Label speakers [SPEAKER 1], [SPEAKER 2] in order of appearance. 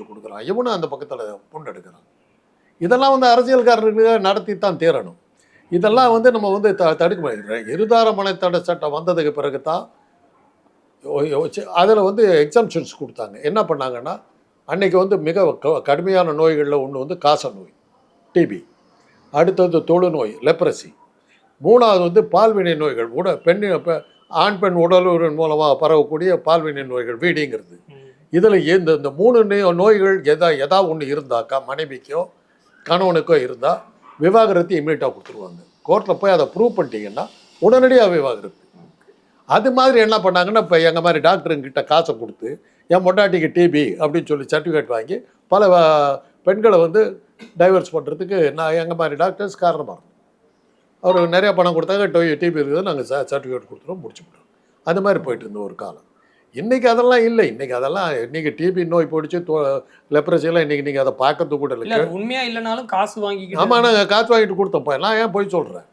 [SPEAKER 1] எடுத்து கொடுக்குறான். இவனும் அந்த பக்கத்தில் பொண்ணு எடுக்கிறான். இதெல்லாம் வந்து அரசியல்காரர்களுக்கு நடத்தி தான் தீரணும். இதெல்லாம் வந்து நம்ம வந்து த தடுக்க முடியாது. இருதார மனை சட்டம் வந்ததுக்கு பிறகு தான் அதில் வந்து எக்ஸாம்ஷன்ஸ் கொடுத்தாங்க. என்ன பண்ணாங்கன்னா அன்னைக்கு வந்து மிக க- கடுமையான நோய்களில் ஒன்று வந்து காச நோய் டிபி அடுத்தது தொழுநோய் லெப்ரசி மூணாவது வந்து பால்வினை நோய்கள். உட பெண் ஆண் பெண் உடலுறவின் மூலமாக பரவக்கூடிய பால்வினை நோய்கள் வீடிங்கிறது இதில் இந்த இந்த மூணு நோய்- நோய்கள் எதா எதா ஒன்று இருந்தாக்கா மனைவிக்கோ கணவனுக்கோ இருந்தால் விவாகரத்து இம்மீடியட்டாக கொடுத்துருவாங்க. கோர்ட்டில் போய் அதை ப்ரூவ் பண்ணிட்டீங்கன்னா உடனடியாக விவாகரத்து. அது மாதிரி என்ன பண்ணாங்கன்னா இப்போ எங்கள் மாதிரி டாக்டருங்கிட்ட காசை கொடுத்து என் மொட்டாட்டிக்கு டிபி அப்படின்னு சொல்லி சர்டிஃபிகேட் வாங்கி பல பெண்களை வந்து டைவர்ஸ் பண்ணுறதுக்கு நான் எங்கள் மாதிரி டாக்டர்ஸ் காரணமாக இருக்கும் அவர் நிறையா பணம் கொடுத்தாங்க டிபி இருக்குது நாங்கள் சர்டிஃபிகேட் கொடுத்துருவோம் முடிச்சு விட்டோம். அந்த மாதிரி போயிட்டு இருந்தோம் ஒரு காலம். இன்றைக்கி அதெல்லாம் இல்லை. இன்றைக்கி அதெல்லாம் இன்றைக்கி டிபி நோய் பிடிச்சி லெப்ரஸியெல்லாம் இன்றைக்கி நீங்கள் அதை பார்க்கறது கூட
[SPEAKER 2] இல்ல.
[SPEAKER 1] இல்லை
[SPEAKER 2] அது உண்மையா இல்லைனாலும் காசு வாங்கிக்கிட்டு
[SPEAKER 1] ஆமாம் நாங்கள் காற்று வாங்கிட்டு கொடுத்தோம்ப்பா நான் ஏன் போய் சொல்கிறேன்